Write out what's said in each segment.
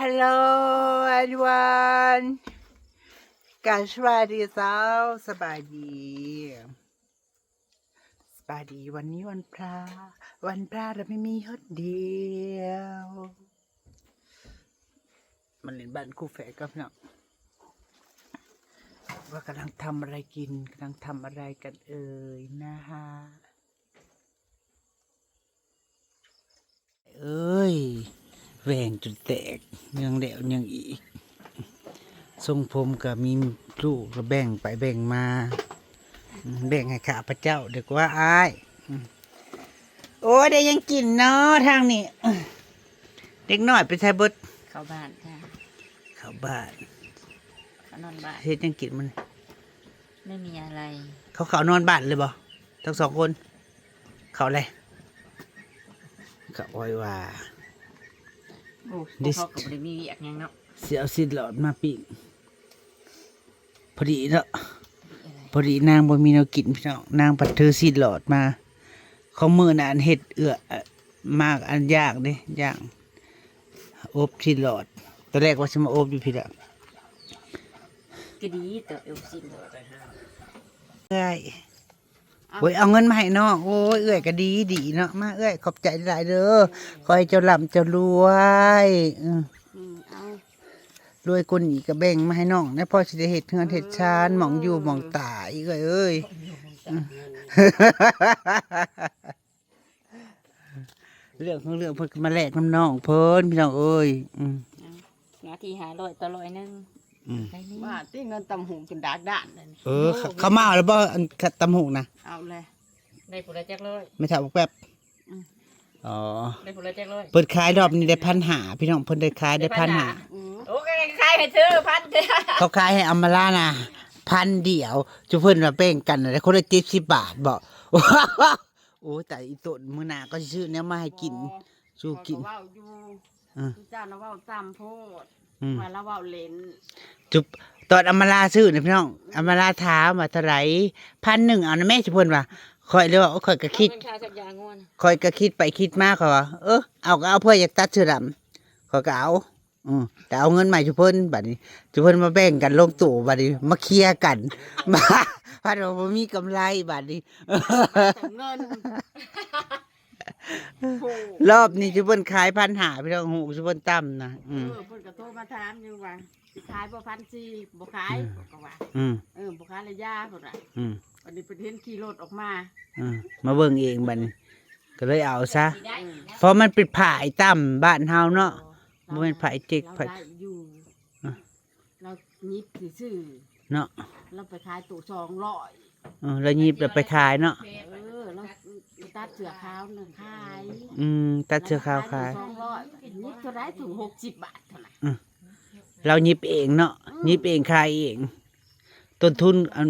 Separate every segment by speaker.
Speaker 1: Hello everyone กาสวัสดีสาสบายดี สบายดีวันนี้วันพระ วันพระเราไม่มีฮดเดียว มันเล่นบ้านคู่แฝดกับเนาะว่ากำลังทำอะไรกินกำลังทำอะไรกันเอ่ยนะฮะ เอ้ย แหว่งจนแตกยังเดวยังอีก ทรงผมก็มีลูกก็แบ่งไปแบ่งมาอืมแบ่งให้ข้าพระเจ้าเด็กว่าอ้ายอืมโอ้ยได้ยังกินเนาะทางนี้อื้อเด็กน้อยไปใช้บด
Speaker 2: เข้าบ้านค่ะ
Speaker 1: เข้าบ้าน
Speaker 2: เขานอนบ้าน
Speaker 1: เฮ็ดยังกินมัน
Speaker 2: ไม่มีอะไร
Speaker 1: เขาเขานอนบ้านเลยบ่ทั้งสองคน เขาอะไรเขาอ้อยว่า
Speaker 2: โอ้
Speaker 1: ดิส
Speaker 2: เขากับบริมีเวียกหยังเนาะ
Speaker 1: เสียวสิหลอดมาปิ้งพอดีเนาะ
Speaker 2: อะไร
Speaker 1: พอดีนางบ่มีแนวกินพี่น้องนางปัดเธอสิหลอดมา เขามือน่ะอันเห็ดเอื้อมากอันยากเด้ยากอบสิหลอดตอนแรกว่าจะมาอบอยู่พี่ละ
Speaker 2: ก็ดีแต่เอวซิม
Speaker 1: เอ้ย โอ้ยเอาเงินมาให้น้องโอ้ยเอื้อยก็ดีดีเนาะมาเอื้อยขอบใจหลายเด้อขอให้เจ้าร่ำเจ้ารวยอืม
Speaker 2: อืมเอา
Speaker 1: รวยคนอีกก็แบ่งมาให้น้องนะพ่อสิได้เฮ็ดเฮือนเฮ็ดชานหมองอยู่หมองตายเอ้ยเอ้ยเรื่องของเรื่องเพิ่นก็มาแลกน้ำน้องเพิ่นพี่น้องเอ้ยอืม
Speaker 2: เอานทีหาร้อยต่อร้อยหนึง
Speaker 3: ว่าที่เงินตำหูจนดากด่านเลย
Speaker 1: เออเขาเขามาเอาแล้วบ่อันขัดตำหูกนะ
Speaker 3: เอาเลย
Speaker 2: ได้ผลละจักร้อย
Speaker 1: ไม่ถามแป๊บอ๋อ
Speaker 2: ได้ผลละจักร้อย
Speaker 1: เปิดขายรอบนี้ได้พันหาพี่น้องเพิ่นได้ขายได้พันหา
Speaker 3: อืม
Speaker 2: โอ้ยใครให้ซื้อพันเดียว
Speaker 1: เขาขายให้อัมมาลานะพันเดียวจุเพิ่นมาเป้งกันนะคนละ70บาทบ่โอ้แต่อีต้นมื้อหน้าก็สิซื้อแนวมาให้กิน สู้กิน
Speaker 3: เขาเว้าอยู่
Speaker 1: อ่า
Speaker 3: เจ้าน่ะเว้าจำโพด
Speaker 1: อืม
Speaker 3: มาแล้วเว้าเล่น
Speaker 1: จุบตอนอัมมาลาซื้อเนี่ยพี่น้องอัมมาลาถามว่าเท่าไหร่พันหนึ่งเอานะแม่จุเพิ่นว่าข่อยเลยว่าโอ้ข่อยก็คิด
Speaker 2: เป็นค่าสักยางง่วน
Speaker 1: คอยก็คิดไปคิดมาเขาว่าเออเอาก็เอาเพื่ออยากตัดเชือดำคอยก็เอาอืมแต่เอาเงินใหม่จุเพิ่นบัดนี้จุเพิ่นมาแบ่งกันลงตู่บัดนี้มาเคลียร์กัน มาพัดว่าบ่มีกำไรบัดนี้
Speaker 3: แต่เงินโห
Speaker 1: รอบนี้จุเพิ่นขายพันหาพี่น้องหูจุเพิ่นต่ำนะ
Speaker 3: เอ
Speaker 1: อืม
Speaker 3: อเพิ่นก็โทร มาถามอยู่ว่าสิขายบ่พันสี่บ่ขายก็ว่า
Speaker 1: อืม
Speaker 3: เออบ่ขายระยะพุ่นน่ะ
Speaker 1: อืม
Speaker 3: วันนี้เพิ่นเห็นขี่รถออกมา
Speaker 1: อืมมาเบิ่งเองบัดนี้ก็เลยเอาซะ
Speaker 2: ได้
Speaker 1: เพราะมันเป็นผายต่ำบ้านเฮาเนาะ บ่แม่นไผเจ๊กไผ
Speaker 3: เราได้อยู่
Speaker 1: อะ
Speaker 3: เรายิบซื่อ
Speaker 1: เนาะ
Speaker 3: ๆเราไปขายตู้200
Speaker 1: เออแล้วหยิบแล้วไปขายเนาะ
Speaker 3: เออแล้ว ตัดเสือขาวหนึ่งขาย
Speaker 1: อืมตัดเชือกขาวขาย
Speaker 3: สองร้อยนี่เท่าไรถึงหกสิบบาทเท่าไหร่
Speaker 1: เราหยิบเองเนาะหยิบเองขายเองต้นทุนอัน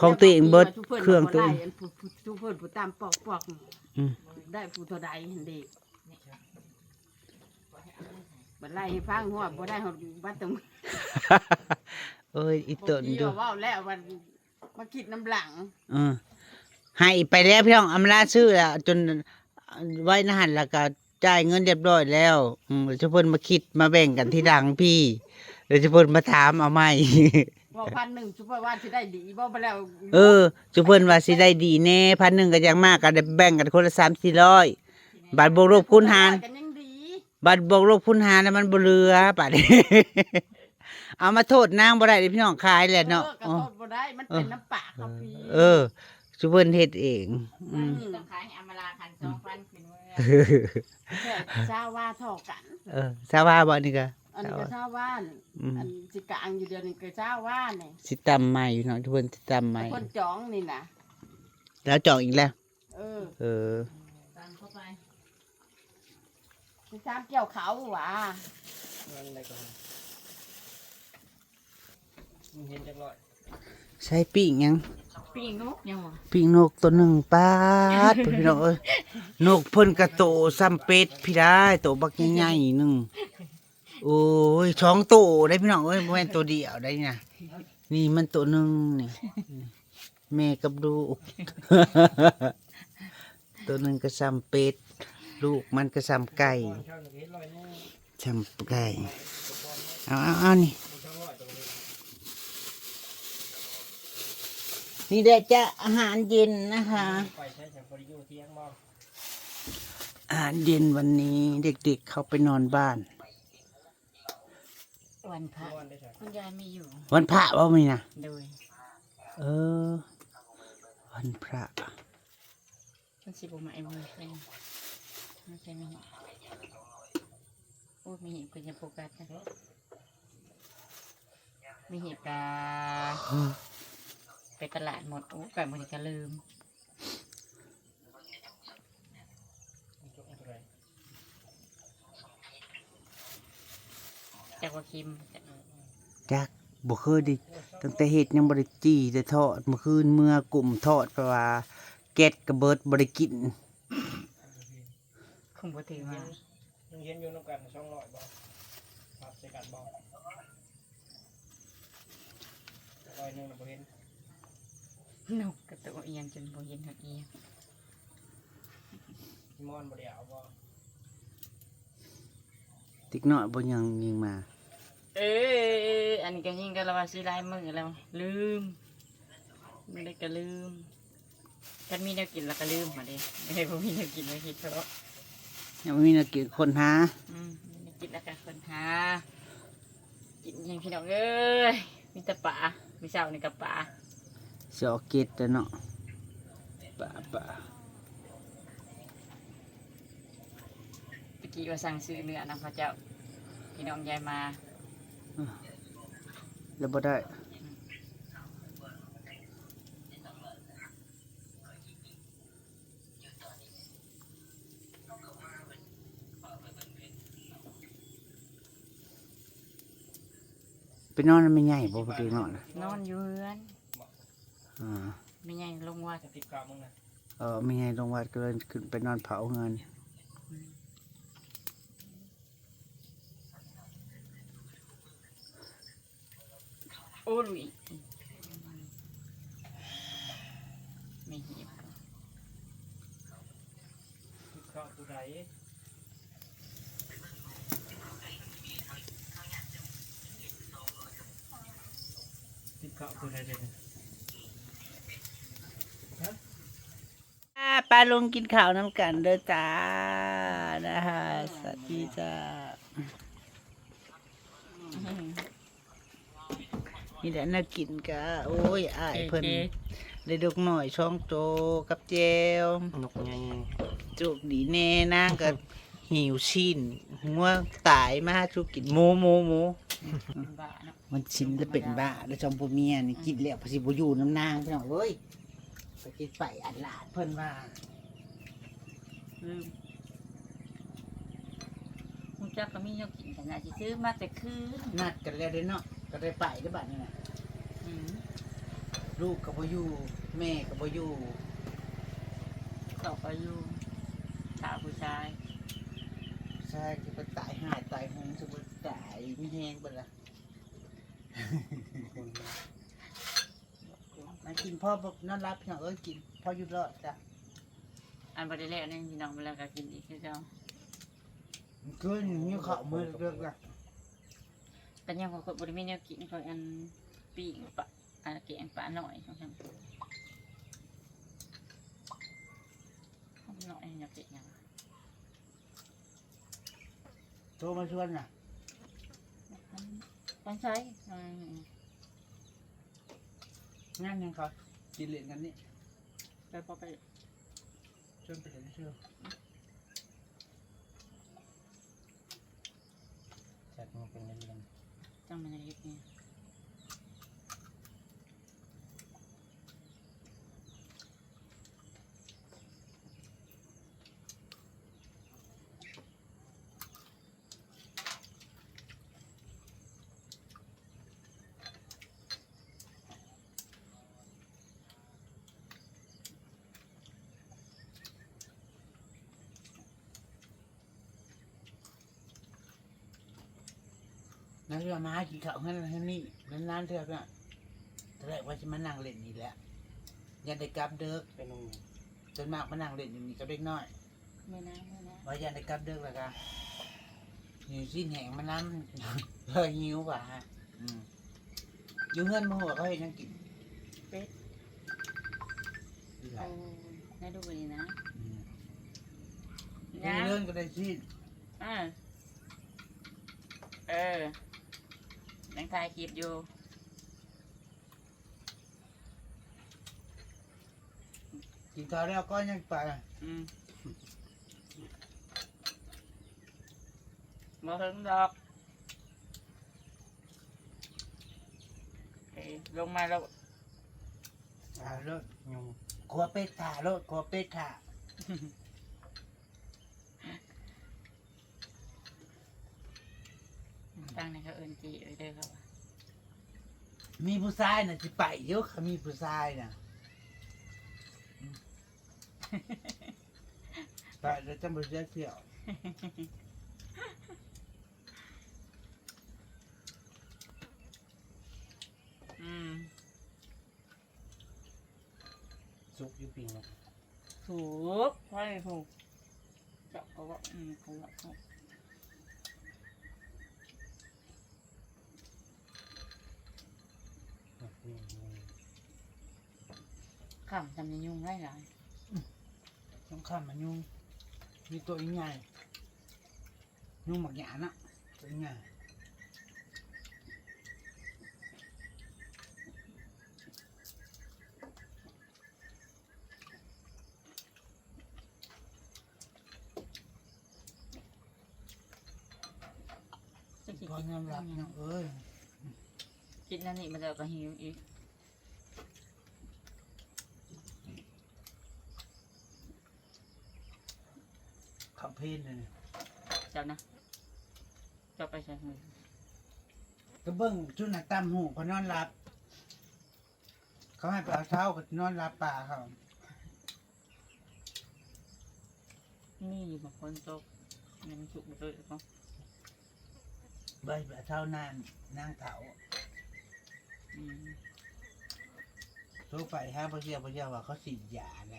Speaker 1: ของตัวเองเบิดเครื่องตัวเอง
Speaker 3: ทุกเพื่อนผู้ตามปอกปอก
Speaker 1: อืม
Speaker 3: ได้ผู้เท่าใดเห็นเด็กบัดไล่ให้ฟังหัวบ่ได้หอดบัดตรง
Speaker 1: เอ้ยอีต้น
Speaker 3: เดี
Speaker 1: ดู
Speaker 3: ยวว่าแล้ววันมาคิดน้ำหลัง
Speaker 1: เออ ให้ไปแล้วพี่น้องอำลาซื้อแล้วจนไว้นหันแล้วก็จ่ายเงินเรียบร้อยแล้วอืมเดี๋ยวจะเพิ่นมาคิดมาแบ่งกันที่ดังพี่เดี๋ยวจะเพิ่นมาถามเอาใหม่
Speaker 3: ว่าพันหนึ่งชุบว่าสิได้ดีบ่ไปแล้ว
Speaker 1: เออจุเพิ่นว่าสิได้ดีแน่พันหนึ่งก็ยังมากก็ได้แบ่งกันคนละสามสี่ร้อยบาทบวกลบคูณหาร
Speaker 3: กันยังดี
Speaker 1: บาทบวกลบคูณหารแล้วมันบ่เหลือบาดนี้เอามาโทษนางบ่ได้เด้พี่น้องขายแหละเนาะ
Speaker 3: ออกระ
Speaker 1: อ๋อ
Speaker 3: โดดบ่ได้มันเป็นน้ำปากเขาปี
Speaker 1: เออ จุเพิ่นเฮ็ดเองอืม
Speaker 2: ต้องขายให้อำมาลาคันสองพันขึ้นเมื่อ
Speaker 3: แค่เจ้าว่าเท่ากัน
Speaker 1: เออทราบว่าบ่นี่ก็
Speaker 3: อันนี้ก็เจ้าว่านี่
Speaker 1: อืม
Speaker 3: อันสิกลางอยู่เดียวนี่ก็เจ้าว่านี่
Speaker 1: สิตำใหม่อยู่เนาะทุกคนสิตำใหม่
Speaker 3: คนจ้องนี่นะ
Speaker 1: แล้วจองอีกแล้ว
Speaker 3: เออ
Speaker 1: เออ
Speaker 2: ตามเข้าไป
Speaker 3: สิตามเกี่ยวเขาหว่า
Speaker 1: ใช้ปิ้งยัง
Speaker 2: ปีงนกยังวะ
Speaker 1: ปิ้งนกตัวหนึ่งปาดพี่น้องเอ้ยนกเพิ่นกระโตซ้ำเป็ดพี่ได้โตบักใหญ่ๆหนึงโอ้ยสองโตได้พี่น้องเอ้ยบ่แม่นตัวเดียวได้นะนี่มันตัวหนึงนี่แม่กับลูก ตัวหนึงก็ซ้ำเป็ดลูกมันก็ซ้ำไก่จำได้เอาเอาเอานี่ นี่แหละจะอาหารเย็นนะคะ
Speaker 4: ไปใช้แชมพูริยูเที่ยงบ้าง
Speaker 1: อาหารเย็นวันนี้เด็กๆเขาไปนอนบ้าน
Speaker 2: วันพระ
Speaker 4: นอนได้ใช่
Speaker 2: คุณยายไม่อยู่
Speaker 1: วันพระว่ามีนะ
Speaker 2: โดย
Speaker 1: เออ วันพระ
Speaker 2: มันสิบมาไอ้มือเป็นไม่ใช่ไม่เห็นโอ้มีเห็นคุณจะโฟกัสนะมีเหตุการณ์ไป ตลาดหมดโอ้ไก่มันก็ลืม
Speaker 4: อะไร
Speaker 2: จากว่าคิม
Speaker 1: จักบ่เคยไดิตั้งแต่เฮ็ดยังบ่ได้จี้ได้ทอดเมื่อคืนเมื่อกลุ่มทอดเพราะว่าแก๊สกระเบิดบ่ได้กิน
Speaker 2: คงบ่ถือมา
Speaker 4: ยังเย็นอยู่น้ำกันช่องลอยบ้างครับใส่กันบ้างลอยหนึ่งเราเห็น
Speaker 2: นกกระตัวเอียงจนบ่เห็นหักเอียง
Speaker 4: มอนบริเอาบ้าง
Speaker 1: ติ๊กน้อยบ่ยังยิงมา
Speaker 2: เอ้ยอันนี้ก็ยิ่งก็ระว่าสิลายมือแล้วลืมไม่ได้ก็ลืมกันมีแนวกินแล้วก็ลืมมาเด้ไม่ได้บ่มีแนวกินไม่คิดเพราะ
Speaker 1: ยังบ่มีนักกินคนหา
Speaker 2: อืมมีกินแล้วกันคนหากินอยังพี่น้องเอ้ยมีแต่ป่ามีเช้านี่กับป่า
Speaker 1: สิเอาเก็ดแต่เนาะป่าป่า
Speaker 2: เมื่อกี้ว่าสั่งซื้อเนื้อนะพระเจ้าพี่น้องยายมา
Speaker 1: แล้วบ่ได้ไปนอนแล้วไม่ใหญ่บ่พอดีนอนน่ะ
Speaker 2: นอนอยู่เรือน
Speaker 1: อ่า
Speaker 2: ไม่ใหญ่ลงวัด
Speaker 4: จะติดกาวมึงนะ
Speaker 1: เออไม่ใหญ่ลงวัดก็เลยขึ้นไปนอนเผาเงิน
Speaker 2: โอ้ลุยไม่เหียบ
Speaker 4: ติดกาวตัวไหนติดกาวตัวไหนเด่น
Speaker 1: ปลาลงกินข้าวน้ำกันเด้อจ้านะคะสวัสดีจ้านี่แหละน่ากินกะโอ้ยอายเพิ่นได้ดกหน่อยช่องโตกับเจล
Speaker 4: นกไง
Speaker 1: จุกดีแน่นางก็หิวชิ้นหัวตายมาจุกกินหมูหมูหมู
Speaker 2: บ้าเนาะ
Speaker 1: มันชินแล้วเป็นบ้าแล้วจอมปูเมียนี่กินแล้วพอสิบ่อยู่น้ำนางพี่น้องเอ้ย ไปกินไปอัดลาดเพิ่นว่า
Speaker 2: ลืมคุณจักก็มีแนวกินแต่น่าจะซื้อมาแต่คืน
Speaker 1: นัดกันแล้วเด้อเนาะก็ได้ไปได้อบัดนี้น่ะ
Speaker 2: อืม
Speaker 1: ลูกก็บ่อยู่แม่ก็บ่อยู่
Speaker 2: ต่อไปอยู่สาวผู้ชาย
Speaker 1: ใช่คือไปตายหายตายหงจะบ่ตายมีแฮงเบิดล่ะ มากินพ่อบ่นอนรับพี่น้องเอ้ยกินพ่ออยู่รอดจ้ะ
Speaker 2: อันบริเลวนี่พี่น้องเวลาก็กินอีกคือเจ้า
Speaker 1: เกินหิวข้าวมื้อเลิกละ
Speaker 2: แต่ยังของคนบริมีแนวกินของอันปีกปะอันเกงปลาหน่อยของฉันหน่อยอยากเกงยัง
Speaker 1: โทรมาชวนน่ะ
Speaker 2: มันใช้อืม
Speaker 1: งานยังเขากินเล่นกันนี่
Speaker 2: ไปพอไป
Speaker 1: ชวนไปเล่นเชื่อ
Speaker 4: จัดมันเป็นเรื่อง
Speaker 2: จังมันจะยึดเนี่
Speaker 1: นั่นเรือมากินข้าวให้ให้นี่นานๆเถอะน่ะตอนแรกว่าจะมานั่งเล่นนี่แหละยันได้กลับเดิก
Speaker 4: เป็นนง
Speaker 1: จนมากมานั่งเล่นอยู่นี่กับเด็กน้อย
Speaker 2: ไม่นะไม่นะ
Speaker 1: ว่ายันได้กลับเดิกแล้วกันนี่สิ้นแหงมันน้ำเลยหิวว่ะอืมอยู่เฮือนมาหัวเขาเห็นยังกิน
Speaker 2: เป็ด
Speaker 1: อีหลา
Speaker 2: เอาให้ดูไปดีนะ
Speaker 1: อืม
Speaker 2: นะ
Speaker 1: เรื่องก็ได้สิ้น
Speaker 2: อ่าเออ ยังถ่ายคลิปอยู่
Speaker 1: กินข้าวแล้วก็ยังไป
Speaker 2: อืมบ่ถึงดอกเอ้ยลงมาแล้ว
Speaker 1: อ่าโลดยุงกลัวเป็ดถ่าโลดกลัวเป็ดถ่า
Speaker 2: ตั้งในเขาเอินจีเอ้ยเด้อครับ
Speaker 1: มีผู้ชายน่ะสิไปเยอะค่ะมีผู้ชายน่ะไปแล้วจะมาเสียเที่ยว
Speaker 2: อืม
Speaker 1: สุกอยู่ปีนะ
Speaker 2: ถูกใช่ถูกเจาะเขาว่าอืมเขาว่าถูก
Speaker 1: นี่นี่
Speaker 2: ขำทำยังยุ่งไรหลาย
Speaker 1: ต้องข้ามมันยุงมีตัวใหญ่ยุงหมักหยาน่ะตัวใหญ่
Speaker 2: จะคิด
Speaker 1: พอ
Speaker 2: กิน
Speaker 1: ยอมรับเนาะเอ้ย
Speaker 2: คิดนั่นนี่มันจะก็หิวอีก
Speaker 1: ขับเพลนเลย
Speaker 2: เจ้านะเจ้าไปใช้มือ
Speaker 1: ก็เบิ้งจุดหนักตามหูเขานอนหลับ เขาให้ไปเอาเท้าก็นอนหลับป่าเขา
Speaker 2: นี่อยู่บางคนโตกยังสุกเลยก็
Speaker 1: ใบไปเอาเท้านานนางเถา
Speaker 2: อืม
Speaker 1: โทรไปฮะพ่อเชี่ยวพ่อเชี่ยวว่าเขาฉีดยาไง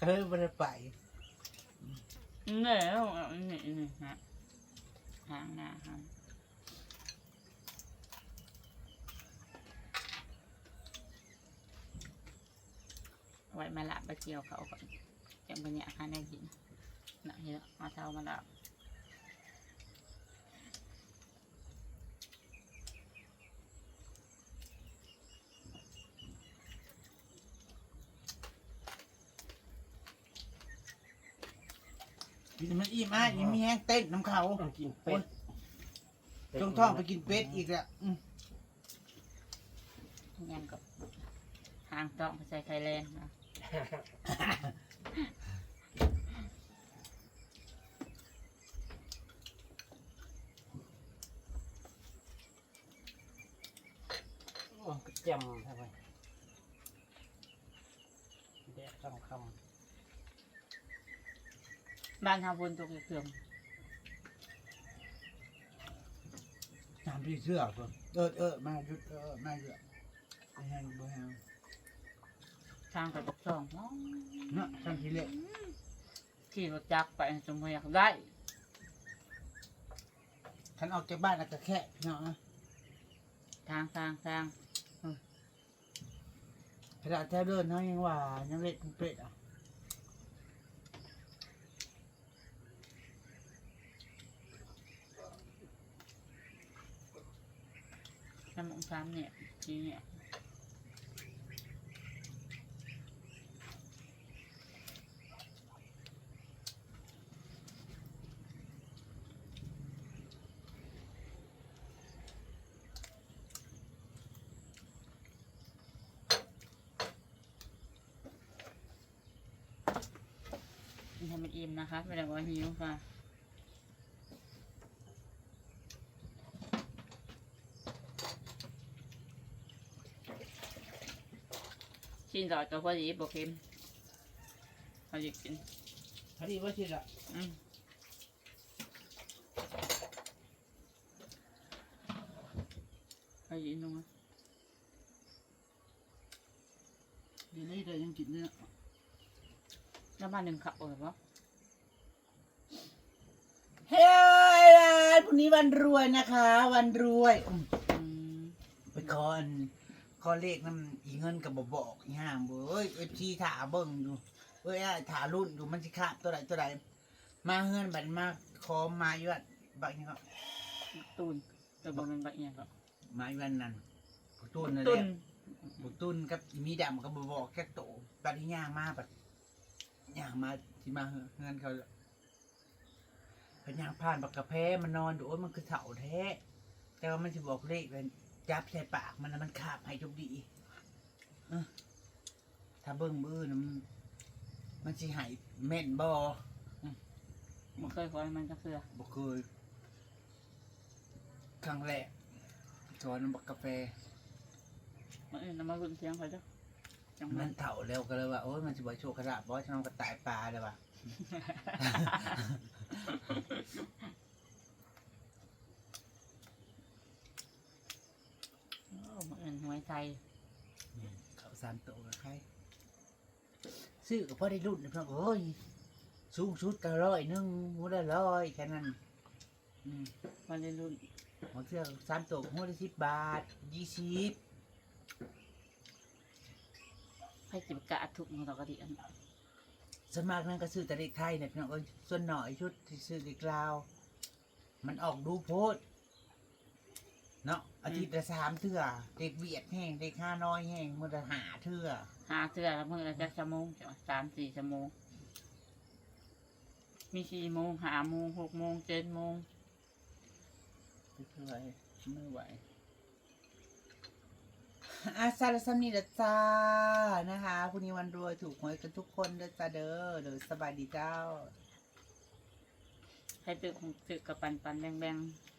Speaker 1: เฮ้ยไม่ได้ไป
Speaker 2: เนี่ยแล้วอะนี่นี่ฮะหางนาหางไว้มาละบะเกียวเขาก่อนยังเป็นเนี่ยาหารได้กินน่ะเห็นแล้วเอาเท่ามาละ
Speaker 1: มันอิ่มอะอิ่มมีแห้งเต้นน้ำเขา
Speaker 4: ต้องกินเป็ด
Speaker 1: จงท้องไปกินเป็ดอีกแล้วอืม
Speaker 2: ยังกับหางต้องไปใส่ไทยแลนด์นะ
Speaker 4: โอ้ก็จำทำไมแดดสำค
Speaker 2: บ้านทำบนตกเขื่อม
Speaker 1: น้ำพี่เสื้อตัวเออเออมาหยุดเออมาเยอะไม่แห้งไม่แห้ง
Speaker 2: ทางกับตกสองน้อง
Speaker 1: เนาะช่างทีเละ
Speaker 2: ขี่รถจักรไปจนไม่อยากได้
Speaker 1: ขันออกจากบ้านอาจจะแค่เนาะนะ
Speaker 2: ทางทางทาง
Speaker 1: ขณะแท้เดินเขายังว่ายังเล็ดเป็นเป็ดอะ
Speaker 2: น้ำอง ซ้ำเนี่ยที่เนี่ยทำเป็นอิ่มนะคะไม่ได้ว่าหิวค่ะ ชิ้นดอดก็พอดีบกเค็มพอดีกิน
Speaker 1: พอดีว่าชิละ
Speaker 2: อืมพอดีนุ่ม
Speaker 1: ดีเลยแต่ยังกินเนื้อ
Speaker 2: แล้วมาหนึ่งขับเออปะ
Speaker 1: เฮ้ยพรุ่งนี้วันรวยนะคะ วันรวยอืม
Speaker 2: อืม
Speaker 1: ไปคอนค อเลขนั่นอีเงินกับบบอกอีห่างเบ้ยเอฟซีถาเบิ่งดูเอ้ยอ้ายถารุ่นดูมันสิขาดตัวใดตัวใดมาเฮือนบัดมาคอมาอยู่อันบักนี่ก็
Speaker 2: ตูนแต่บ่แมันบักเอียงก็
Speaker 1: มาอยู่อันนั้นบุกตุนนั่น
Speaker 2: ตุ
Speaker 1: แห
Speaker 2: น
Speaker 1: ละบุกตุนกับอีมีดำกับบบอกแค่โตบัดนี้ย่างมาบัดย่างมาที่มาเฮือนเขาเป็นย่างผ่านบักกะแพมันนอนดูโอ้ยมันคือเถ่าแท้แต่ว่ามันจะบอกเลขเลย จับใส่ปากมันน่ะมันขาบให้จบดีเอ้อถ้าเบิ่งมือนะมันมันสิใหายแม่นบ่
Speaker 2: บ่เคยขอให้มันจะเคือ
Speaker 1: บ่เคยครั้งแรกสอนบักกาแฟ
Speaker 2: มันอื่นนำมารุ่นเสียงเขาจ้ะจัง
Speaker 1: มั
Speaker 2: มันน
Speaker 1: เถ่าแล้วก็เลยว่าโอ้ยมันสิบ่โชคกระดาบบ่ฉันเอากระต่ายปลาเลยว่ะ
Speaker 2: โอ้มันอื่นหวยไทย
Speaker 1: เขาสามโตกับใครซื้อก็พอได้รุ่นนะเพิ่นโอ้ยสูงสุดก็ร้อยหนึงหัวละร้อยแค่นั้นอืม
Speaker 2: มันได้รุ่น
Speaker 1: หัวเสื้อสามตัวหัวละสิบบาทยี่สิบ
Speaker 2: ให้จิบกะทุกมันต่อกะดิอัน
Speaker 1: สวนมากนั่นก็ซื้อแต่เด็กไทยเนี่ยพี่น้องเอ้ยส่วนหน่อยชุดที่ซื้อเด็กลาว มันออกดูโพด เนาะอาทิตย์ละสามเทื่อเด็กเวียดแห้งเด็กห้าน้อยแห้งมันจะหาเทื่อ
Speaker 2: หาเสื้อแล้วมือละจักชั่วโมงจ้ะสามสี่ชั่วโมง มีสี่โมงห้าโมงหกโมงเจ็ดโมง
Speaker 1: เทื่อไม่ไหวอาซาลาซัมนี่เด้อจ้านะคะพรุ่งนี้วันรวยถูกหวยกันทุกคนเด้อจ้าเด้อเด้อสบายดีเจ้า
Speaker 2: ให้ตึกของตึกกับปันปันแบงแบงๆ